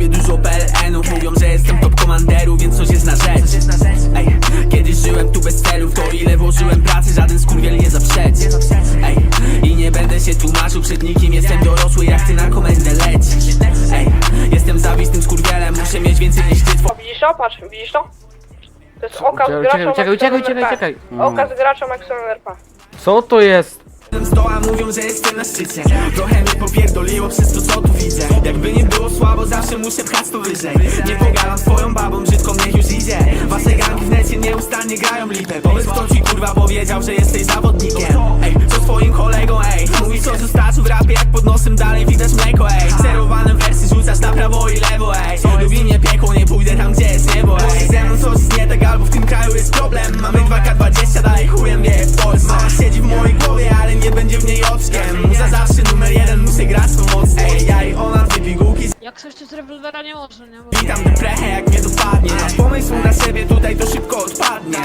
sobie dużo PLN-ów Mówią, że jestem top komanderu, więc coś jest na rzecz Ej, kiedyś żyłem tu bez celów To ile włożyłem pracy, żaden skurwiel nie zaprzeczy Ej, i nie będę się tłumaczył przed nikim Jestem dorosły, jak ty na komendę lecisz Ej, jestem zawistym skurwielem Muszę mieć więcej niż ty Widzisz to? Patrz, widzisz to? To jest oka z graczem uciekaj, uciekaj, uciekaj, uciekaj. Oka z graczem Exxon RP. Co to jest? Z doła mówią, że jestem na szczycie. Trochę mnie popierdoliło przez to co tu widzę. Jakby nie było słabo, zawsze muszę pchać to wyżej. Nie pogadam z twoją babą, brzydko niech już idzie. Wasze gangi w necie nieustannie grają lipę. Powiedz kto ci kurwa powiedział, że jesteś zawodnikiem? Ej, co twoim kolegą, ej Mówisz o zostaczu w rapie, jak pod nosem dalej będzie w niej oczkiem Za zawsze numer jeden, muszę grać to mocno Ej, ja i ona dwie pigułki Jak coś to z rewolwera nie może, nie? Bo... Witam deprechę jak mnie dopadnie. Pomysł na siebie tutaj to szybko odpadnie.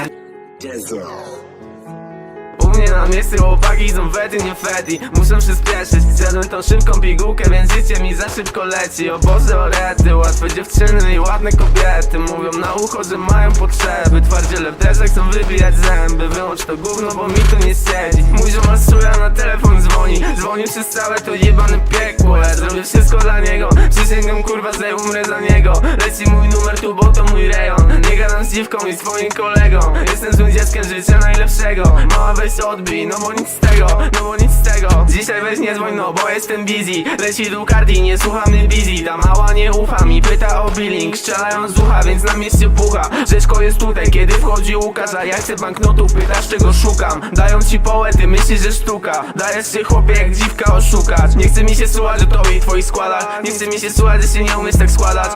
U mnie na miejscu chłopaki są fety, nie feti Muszę przyspieszyć, zjadłem tą szybką pigułkę Więc życie mi za szybko leci. O Boże orety, łatwe dziewczyny i ładne kobiety. Mówią na ucho, że mają potrzeby. Twardziele w deszach chcą wybijać zęby. Wyłącz to gówno, bo mi tu nie siedzi. Mój telefon Dzwoni przez całe to jebane piekło. Ja zrobię wszystko dla niego. Przysięgam kurwa, że umrę za niego. Leci mój numer tu, bo to mój rejon. Nie gadam z dziwką i swoim kolegą. Jestem złym dzieckiem życia najlepszego. Mała weź odbij, no bo nic z tego No bo nic z tego. Dzisiaj weź nie dzwoń, no bo jestem busy. Leci Ducati, nie słucha mnie busy. Ta mała nie ufa mi, pyta o billing. Strzelają z ucha, więc na mieście pucha. Rzeczko jest tutaj, kiedy wchodzi Łukasz ja chcę banknotów, pytasz czego szukam. Dają ci połę, ty myślisz, że sztuka. Dajesz się chłopie jak dziwka oszukać. Nie chce mi się słuchać o tobie i twoich składach. Nie chce mi się słuchać, że się nie umiesz tak składać